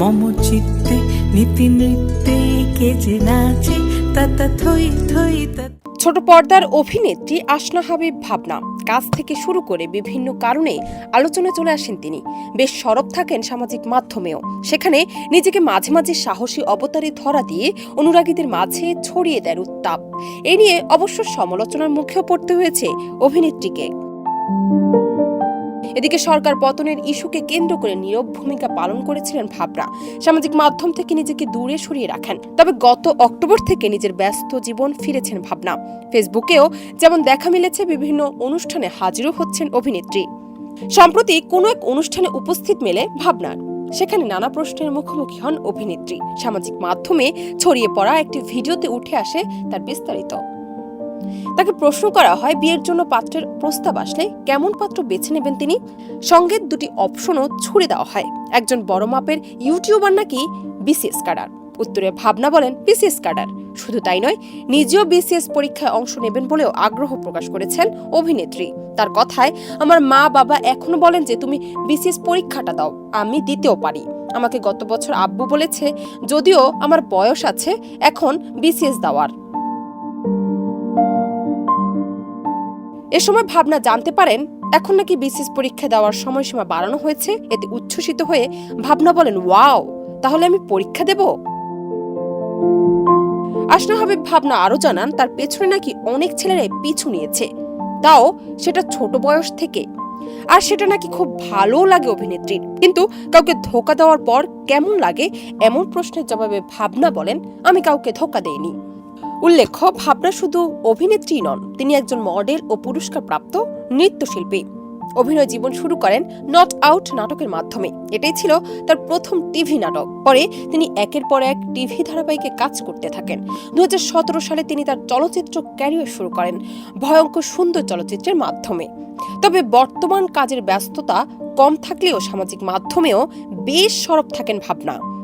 মম চিত্তে, নীতি নৃত্যে কে যে নাচে থই থই ছোট পর্দার অভিনেত্রী আসনা হাবিব ভাবনা, কাজ থেকে শুরু করে বিভিন্ন কারণে আলোচনায় চলে আসেন তিনি। বেশ সরব থাকেন সামাজিক মাধ্যমেও। সেখানে নিজেকে মাঝে মাঝে সাহসী অবতারে ধরা দিয়ে অনুরাগীদের মাঝে ছড়িয়ে দেন উত্তাপ। এ নিয়ে অবশ্য সমালোচনার মুখেও পড়তে হয়েছে অভিনেত্রীকে। এদিকে সরকার পতনের ইস্যুকে কেন্দ্র করে নীরব ভূমিকা পালন করেছিলেন ভাবনা সামাজিক মাধ্যম থেকে নিজেকে দূরে সরিয়ে রাখেন। তবে গত অক্টোবর থেকে নিজের ব্যস্ত জীবন ফিরেছেন ভাবনা। ফেসবুকেও যেমন দেখা মিলেছে, বিভিন্ন অনুষ্ঠানে হাজিরও হচ্ছেন অভিনেত্রী। সম্প্রতি কোনো এক অনুষ্ঠানে উপস্থিত মেলে ভাবনার। সেখানে নানা প্রশ্নের মুখোমুখি হন অভিনেত্রী। সামাজিক মাধ্যমে ছড়িয়ে পড়া একটি ভিডিওতে উঠে আসে তার বিস্তারিত। তাকে প্রশ্ন করা হয় বিয়ের জন্য পাত্রের প্রস্তাব আসলে কেমন পাত্র বেছে নেবেন তিনি? সঙ্গে দুটি অপশনও ছুড়ে দেওয়া হয়। একজন বড় মাপের ইউটিউবার নাকি বিসিএস কাডার? উত্তরে ভাবনা বলেন বিসিএস কাডার। শুধু তাই নয়, নিজেও বিসিএস পরীক্ষায় অংশ নেবেন বলেও আগ্রহ প্রকাশ করেছেন অভিনেত্রী। তার কথায়, আমার মা বাবা এখনও বলেন যে তুমি বিসিএস পরীক্ষাটা দাও, আমি দিতেও পারি। আমাকে গত বছর আব্বু বলেছে, যদিও আমার বয়স আছে, এখন বিসিএস দেওয়ার। এ সময় ভাবনা জানতে পারেন, এখন নাকি বিসিএস পরীক্ষা দেওয়ার সময়সীমা বাড়ানো হয়েছে, এতে উচ্ছ্বসিত হয়ে ভাবনা বলেন, ওয়াও, তাহলে আমি পরীক্ষা দেব? আসনা হাবিব ভাবনা আরও জানান, তার পেছনে নাকি অনেক ছেলেরাই পিছু নিয়েছে। তাও সেটা ছোট বয়স থেকে। আর সেটা নাকি খুব ভালো লাগে অভিনেত্রীর। কিন্তু কাউকে ধোকা দেওয়ার পর কেমন লাগে এমন প্রশ্নের জবাবে ভাবনা বলেন, আমি কাউকে ধোকা দেইনি উল্লেখ্য, ভাবনা শুধু অভিনেত্রী নন, তিনি একজন মডেল ও পুরস্কার প্রাপ্ত নৃত্যশিল্পী। অভিনয় জীবন শুরু করেন নট আউট নাটকের মাধ্যমে। এটাই ছিল তার প্রথম টিভি নাটক। পরে তিনি একের পর এক টিভি ধারাবাহিকে কাজ করতে থাকেন। দু হাজার সতেরো সালে তিনি তার চলচ্চিত্র ক্যারিয়ার শুরু করেন ভয়ঙ্কর সুন্দর চলচ্চিত্রের মাধ্যমে। তবে বর্তমান কাজের ব্যস্ততা কম থাকলেও সামাজিক মাধ্যমেও বেশ সরব থাকেন ভাবনা।